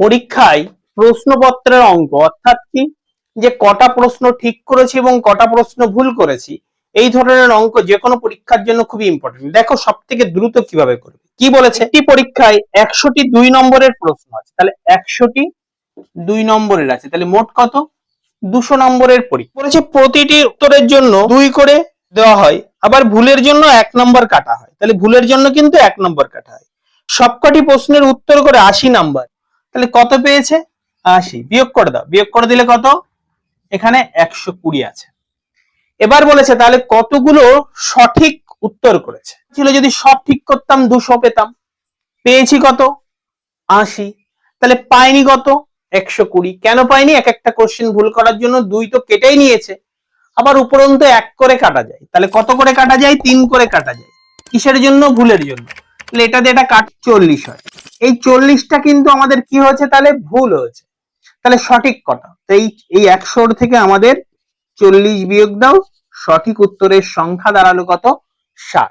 পরীক্ষায় প্রশ্নপত্রের অঙ্ক, অর্থাৎ কি? যে কটা প্রশ্ন ঠিক করেছি এবং কটা প্রশ্ন ভুল করেছি, এই ধরনের অঙ্ক যে কোনো পরীক্ষার জন্য খুবই ইম্পর্টেন্ট দেখো সব থেকে দ্রুত কীভাবে করবে। কি বলেছে? একটি পরীক্ষায় একশোটি দুই নম্বরের প্রশ্ন আছে, তাহলে একশোটি দুই নম্বরের আছে, তাহলে মোট কত? দুশো নম্বরের পরীক্ষা। বলেছে প্রতিটি উত্তরের জন্য দুই করে দেওয়া হয়, আবার ভুলের জন্য এক নম্বর কাটা হয়, তাহলে ভুলের জন্য কিন্তু এক নম্বর কাটা হয়। সবকটি প্রশ্নের উত্তর করে আশি নাম্বার। তাহলে কত পেয়েছে? আশি। বিয়োগ করে দাও। বিয়োগ করে দিলে কত? এখানে একশো কুড়ি আছে। এবার বলেছে, তাহলে কতগুলো সঠিক উত্তর করেছে? ছিল যদি সব ঠিক করতাম, দুশো পেতাম। পেয়েছি কত? আশি। তাহলে পাইনি কত? একশো কুড়ি। কেন পাইনি? এক একটা কোশ্চেন ভুল করার জন্য দুই তো কেটেই নিয়েছে। আবার উপরন্ত এক করে কাটা যায়। তাহলে কত করে কাটা যায়? তিন করে কাটা যায়। কিসের জন্য? ভুলের জন্য। তাহলে এটা দিয়ে এটা কাট চল্লিশ হয়। এই চল্লিশটা কিন্তু আমাদের কি হয়েছে? তাহলে ভুল হয়েছে। তাহলে সঠিক কটা? তো এই এই একশোর থেকে আমাদের চল্লিশ বিয়োগ দাও, সঠিক উত্তরের সংখ্যা দাঁড়াল কত? ষাট